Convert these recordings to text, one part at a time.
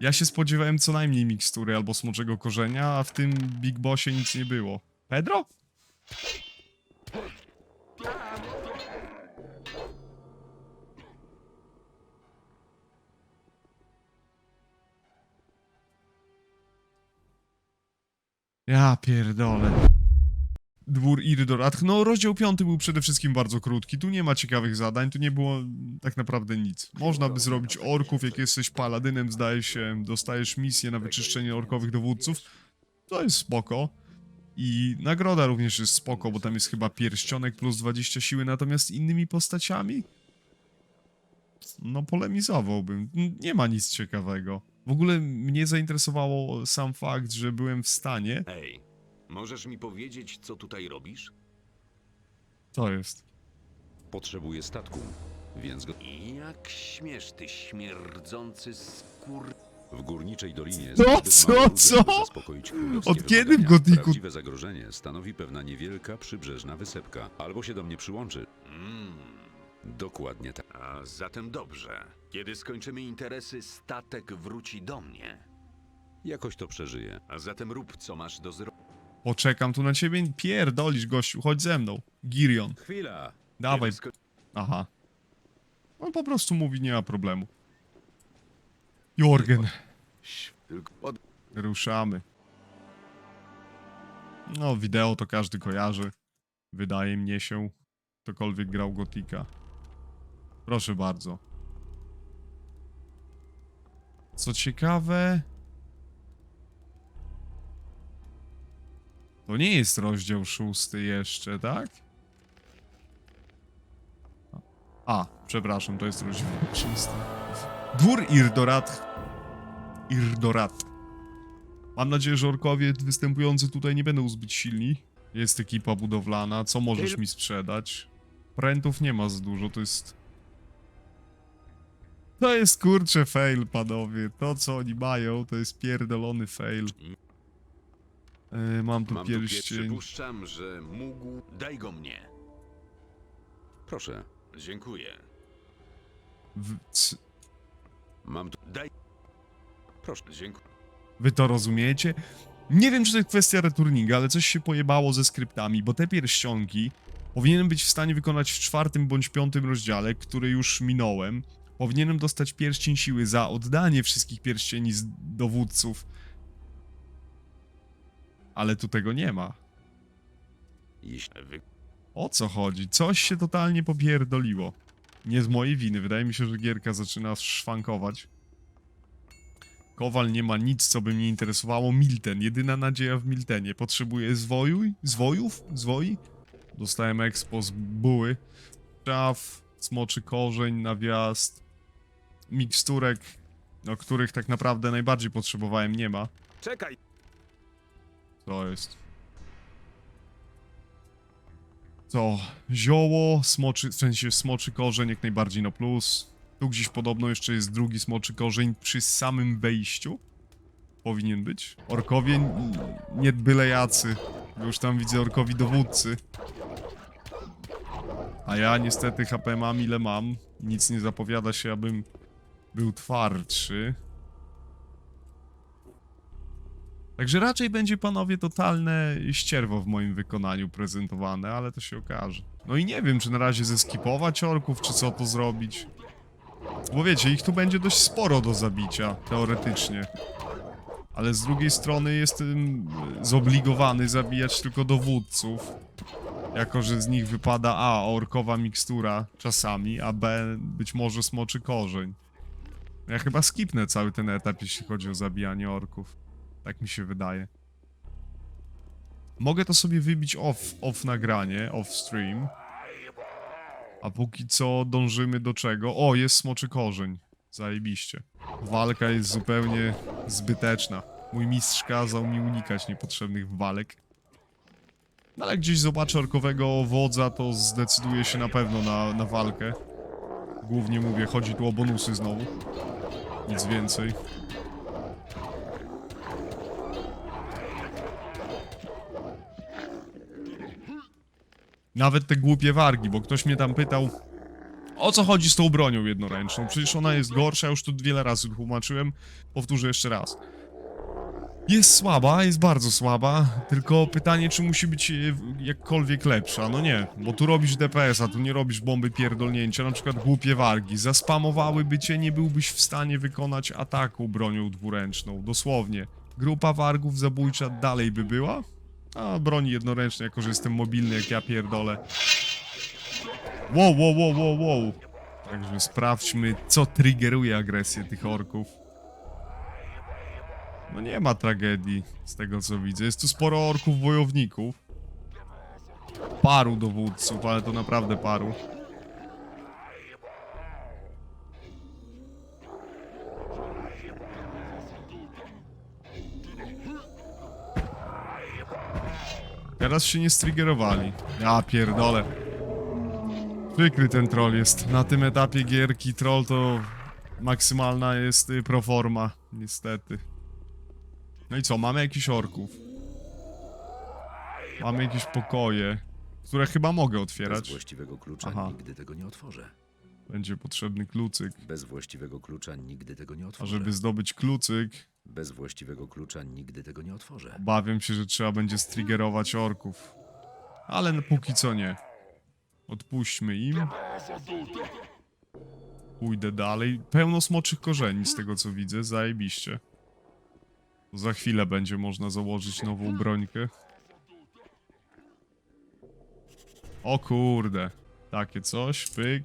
Ja się spodziewałem co najmniej mikstury albo smoczego korzenia, a w tym Big Bossie nic nie było. Pedro? Ja pierdolę. Dwór Irdorat. No, rozdział piąty był przede wszystkim bardzo krótki. Tu nie ma ciekawych zadań, tu nie było tak naprawdę nic. Można by zrobić orków, jak jesteś paladynem, zdaje się, dostajesz misję na wyczyszczenie orkowych dowódców. To jest spoko. I nagroda również jest spoko, bo tam jest chyba pierścionek plus 20 siły, natomiast innymi postaciami? No, polemizowałbym. Nie ma nic ciekawego. W ogóle mnie zainteresowało sam fakt, że byłem w stanie. Możesz mi powiedzieć, co tutaj robisz? To jest. Potrzebuję statku, więc go... I jak śmiesz, ty śmierdzący skór... w górniczej dolinie... Co, zbyt co, mało ludzi, co? by zaspokoić królewskie Od kiedy w wymagania. Prawdziwe zagrożenie stanowi pewna niewielka przybrzeżna wysepka. Albo się do mnie przyłączy. Mm, Dokładnie tak. a zatem dobrze. Kiedy skończymy interesy, statek wróci do mnie. Jakoś to przeżyję. A zatem rób, co masz do zrobienia. Poczekam tu na ciebie. Pierdolisz, gościu, chodź ze mną. Girion, Chwila! dawaj. Aha. On po prostu mówi, nie ma problemu. Jorgen, ruszamy. No, wideo to każdy kojarzy. Wydaje mnie się, ktokolwiek grał Gotika. Proszę bardzo. Co ciekawe... To nie jest rozdział szósty jeszcze, tak? A, przepraszam, to jest rozdział szósty. Dwór Irdorat. Irdorat. Mam nadzieję, że orkowie występujący tutaj nie będą zbyt silni. Jest ekipa budowlana. Co możesz mi sprzedać? Prętów nie ma za dużo, to jest... To jest kurcze fail, panowie. To, co oni mają, to jest pierdolony fail. E, mam tu Mam tu pierścień. Przypuszczam, że mógł... Daj go mnie. Proszę. Dziękuję. W... c- Mam tu... Daj... Proszę. Dziękuję. Wy to rozumiecie? Nie wiem, czy to jest kwestia returninga, ale coś się pojebało ze skryptami, bo te pierścionki powinienem być w stanie wykonać w czwartym bądź piątym rozdziale, który już minąłem. Powinienem dostać pierścień siły za oddanie wszystkich pierścieni z dowódców. Ale tu tego nie ma. Jeśli... Wy... O co chodzi? Coś się totalnie popierdoliło. Nie z mojej winy. Wydaje mi się, że gierka zaczyna szwankować. Kowal nie ma nic, co by mnie interesowało. Milten. Jedyna nadzieja w Miltenie. Potrzebuję zwoju? Zwojów? Zwoi? Dostałem expo z buły. Szaf, smoczy korzeń, nawiast. Miksturek, o których tak naprawdę najbardziej potrzebowałem, nie ma. Czekaj! To jest. Co? Zioło, smoczy, w sensie smoczy korzeń jak najbardziej na plus. Tu gdzieś podobno jeszcze jest drugi smoczy korzeń przy samym wejściu. Powinien być. Orkowie nie byle jacy. Już tam widzę orkowi dowódcy. A ja niestety HP mam ile mam. Nic nie zapowiada się, abym był twardszy. Także raczej będzie, panowie, totalne ścierwo w moim wykonaniu prezentowane, ale to się okaże. No i nie wiem, czy na razie zeskipować orków, czy co to zrobić. Bo wiecie, ich tu będzie dość sporo do zabicia, teoretycznie. Ale z drugiej strony jestem zobligowany zabijać tylko dowódców. Jako, że z nich wypada A. Orkowa mikstura czasami, a B. Być może smoczy korzeń. Ja chyba skipnę cały ten etap, jeśli chodzi o zabijanie orków. Tak mi się wydaje. Mogę to sobie wybić off, off nagranie, off stream. A póki co dążymy do czego? O, jest smoczy korzeń. Zajebiście. Walka jest zupełnie zbyteczna. Mój mistrz kazał mi unikać niepotrzebnych walek. No ale gdzieś zobaczę orkowego wodza, to zdecyduję się na pewno na, na walkę. Głównie mówię, chodzi tu o bonusy znowu. Nic więcej. Nawet te głupie wargi, bo ktoś mnie tam pytał O co chodzi z tą bronią jednoręczną? Przecież ona jest gorsza, już tu wiele razy tłumaczyłem. Powtórzę jeszcze raz. Jest słaba, jest bardzo słaba, tylko pytanie, czy musi być e, jakkolwiek lepsza. No nie, bo tu robisz DPS-a, tu nie robisz bomby pierdolnięcia, na przykład głupie wargi. Zaspamowałyby cię, nie byłbyś w stanie wykonać ataku bronią dwuręczną, dosłownie. Grupa wargów zabójcza dalej by była, a broni jednoręcznej, jako że jestem mobilny jak ja pierdolę. Wow, wow, wow, wow, wow. Także sprawdźmy, co triggeruje agresję tych orków. No nie ma tragedii, z tego co widzę. Jest tu sporo orków wojowników. Paru dowódców, ale to naprawdę paru. Teraz się nie striggerowali. Ja pierdolę. Przykry ten troll jest. Na tym etapie gierki troll to maksymalna jest y, proforma, niestety. No i co, mamy jakiś orków. Mamy jakieś pokoje, które chyba mogę Bez otwierać. właściwego klucza Aha. nigdy tego nie otworzę. Będzie potrzebny klucyk. Bez właściwego klucza nigdy tego nie A otworzę. żeby zdobyć klucyk, Bez właściwego klucza nigdy tego nie otworzę. obawiam się, że trzeba będzie striggerować orków. Ale póki co nie. Odpuśćmy im. Pójdę dalej. Pełno smoczych korzeni z tego co widzę, zajebiście. Za chwilę będzie można założyć nową brońkę. O kurde. Takie coś, pyk.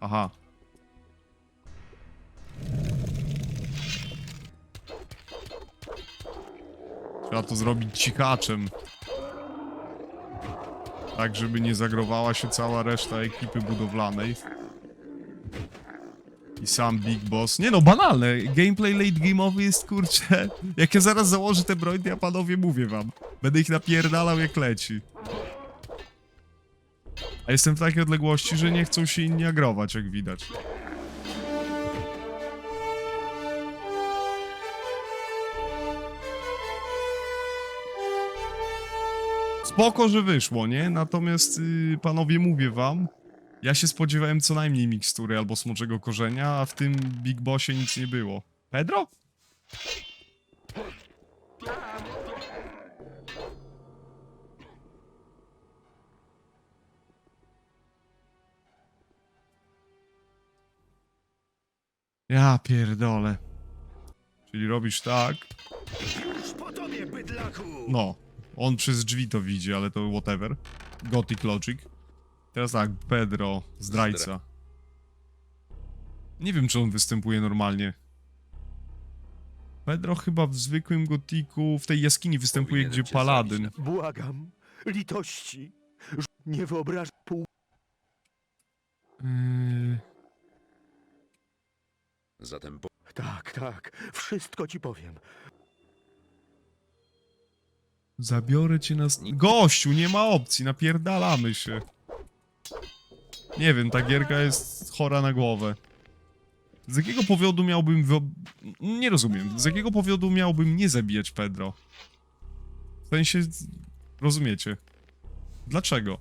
Aha. Trzeba to zrobić cichaczem. Tak, żeby nie zagrowała się cała reszta ekipy budowlanej. I sam Big Boss. Nie no, banalne. Gameplay late game'owy jest kurcze. Jak ja zaraz założę te broń, ja panowie mówię wam. Będę ich napierdalał jak leci. A jestem w takiej odległości, że nie chcą się inni agrować, jak widać. Spoko, że wyszło, nie? Natomiast, yy, panowie, mówię wam, ja się spodziewałem co najmniej mikstury albo smoczego korzenia, a w tym Big Bossie nic nie było. Pedro? Ja pierdolę. Czyli robisz tak, Już po tobie, bydlaku! no, on przez drzwi to widzi, ale to whatever. Gothic Logic. Teraz tak, Pedro, zdrajca. Nie wiem, czy on występuje normalnie. Pedro chyba w zwykłym Gothicu, w tej jaskini występuje, Powinienem gdzie cię zabić Paladyn. na- Błagam, litości. Ż- Nie wyobrażam pół. Yy, Zatem po... Tak, tak, wszystko ci powiem. Zabiorę cię na... Gościu, nie ma opcji, napierdalamy się. Nie wiem, ta gierka jest chora na głowę. Z jakiego powodu miałbym... Nie rozumiem. Z jakiego powodu miałbym nie zabijać Pedro? W sensie... Rozumiecie? Dlaczego?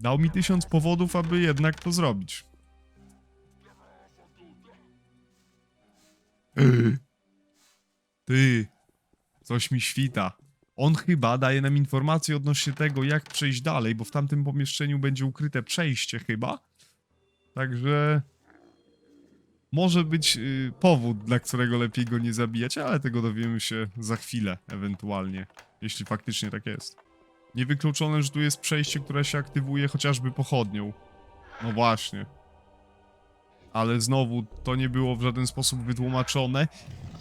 Dał mi tysiąc powodów, aby jednak to zrobić. Ty, coś mi świta. On chyba daje nam informacje odnośnie tego, jak przejść dalej, bo w tamtym pomieszczeniu będzie ukryte przejście chyba. Także może być y, powód, dla którego lepiej go nie zabijać, ale tego dowiemy się za chwilę, ewentualnie, jeśli faktycznie tak jest. Niewykluczone, że tu jest przejście, które się aktywuje chociażby pochodnią. No właśnie. Ale znowu, to nie było w żaden sposób wytłumaczone.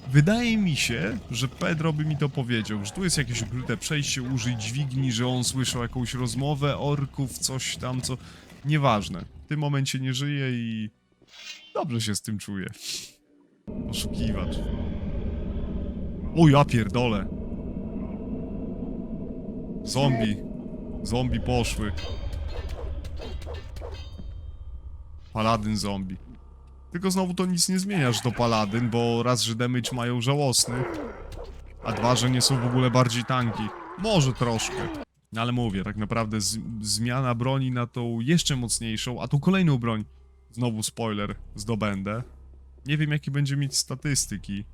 Wydaje mi się, że Pedro by mi to powiedział, że tu jest jakieś ukryte przejście, użyj dźwigni, że on słyszał jakąś rozmowę orków, coś tam, co... Nieważne. W tym momencie nie żyje i... Dobrze się z tym czuję. Oszukiwacz. O ja pierdolę. Zombie. Zombie poszły. Paladyn zombie. Tylko znowu to nic nie zmienia, że to paladyn, bo raz, że damage mają żałosny, a dwa, że nie są w ogóle bardziej tanki. Może troszkę. No ale mówię, tak naprawdę zmiana broni na tą jeszcze mocniejszą, a tą kolejną broń, znowu spoiler, zdobędę. Nie wiem jakie będzie mieć statystyki.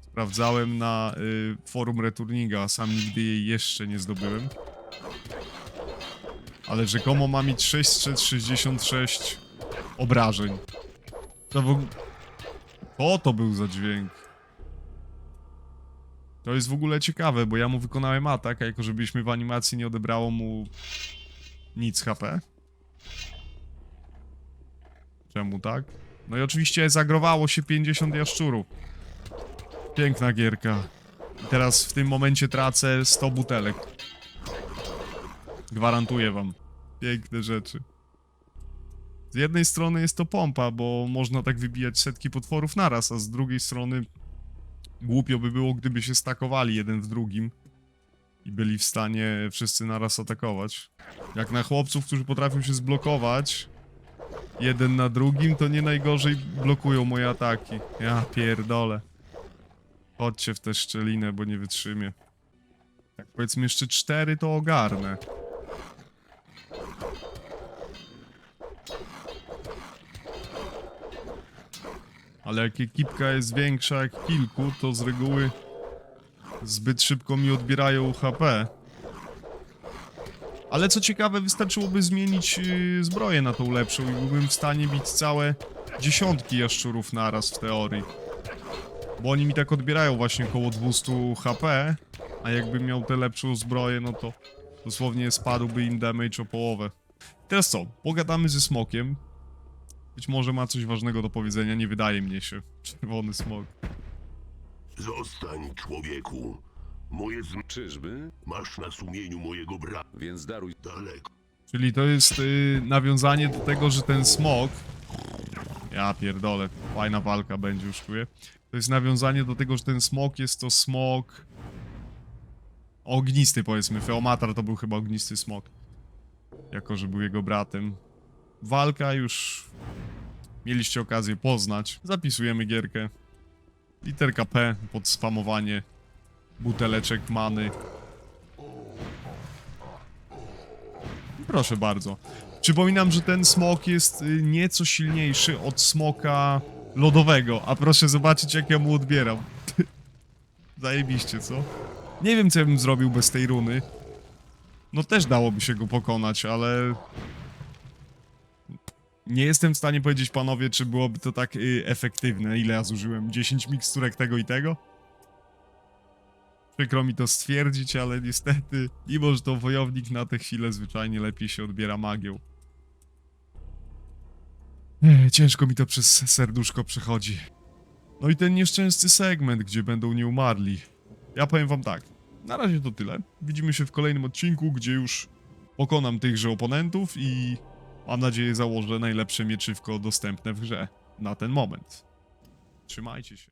Sprawdzałem na y, forum Returninga, sam nigdy jej jeszcze nie zdobyłem. Ale rzekomo ma mieć 666 obrażeń. To w ogóle... Co to był za dźwięk? To jest w ogóle ciekawe, bo ja mu wykonałem atak, a jako żebyśmy w animacji nie odebrało mu nic HP. Czemu tak? No i oczywiście zagrowało się 50 jaszczurów. Piękna gierka. I teraz w tym momencie tracę 100 butelek. Gwarantuję wam. Piękne rzeczy. Z jednej strony jest to pompa, bo można tak wybijać setki potworów naraz, a z drugiej strony głupio by było, gdyby się stakowali jeden w drugim i byli w stanie wszyscy naraz atakować. Jak na chłopców, którzy potrafią się zblokować jeden na drugim, to nie najgorzej blokują moje ataki. Ja pierdolę. Chodźcie w tę szczelinę, bo nie wytrzymię. Jak powiedzmy jeszcze cztery, to ogarnę. Ale jak ekipka jest większa jak kilku, to z reguły zbyt szybko mi odbierają HP. Ale co ciekawe, wystarczyłoby zmienić yy, zbroję na tą lepszą i byłbym w stanie bić całe dziesiątki jaszczurów naraz w teorii. Bo oni mi tak odbierają właśnie około 200 HP, a jakbym miał tę lepszą zbroję, no to dosłownie spadłby im damage o połowę. Teraz co? Pogadamy ze smokiem. Być może ma coś ważnego do powiedzenia, nie wydaje mnie się. Czerwony smok. Zostań, człowieku. Moje zm... Czyżby? Masz na sumieniu mojego brata Więc daruj. daleko. Czyli to jest y, nawiązanie do tego, że ten smok. Ja pierdolę, fajna walka będzie, już czuję. To jest nawiązanie do tego, że ten smok jest to smok. Ognisty, powiedzmy. Feomatar to był chyba ognisty smok. Jako, że był jego bratem. Walka już. Mieliście okazję poznać. Zapisujemy gierkę. Literka P pod spamowanie buteleczek many. Proszę bardzo. Przypominam, że ten smok jest y, nieco silniejszy od smoka lodowego, a proszę zobaczyć jak ja mu odbieram. Zajebiście, co? Nie wiem co ja bym zrobił bez tej runy. No też dałoby się go pokonać, ale... Nie jestem w stanie powiedzieć panowie, czy byłoby to tak y, efektywne. Ile ja zużyłem? 10 miksturek tego i tego? Przykro mi to stwierdzić, ale niestety, mimo że to wojownik na tę chwilę zwyczajnie lepiej się odbiera magią. Ciężko mi to przez serduszko przechodzi. No i ten nieszczęsny segment, gdzie będą nieumarli. Ja powiem wam tak, na razie to tyle. Widzimy się w kolejnym odcinku, gdzie już pokonam tychże oponentów i mam nadzieję założę najlepsze mieczywko dostępne w grze na ten moment. Trzymajcie się.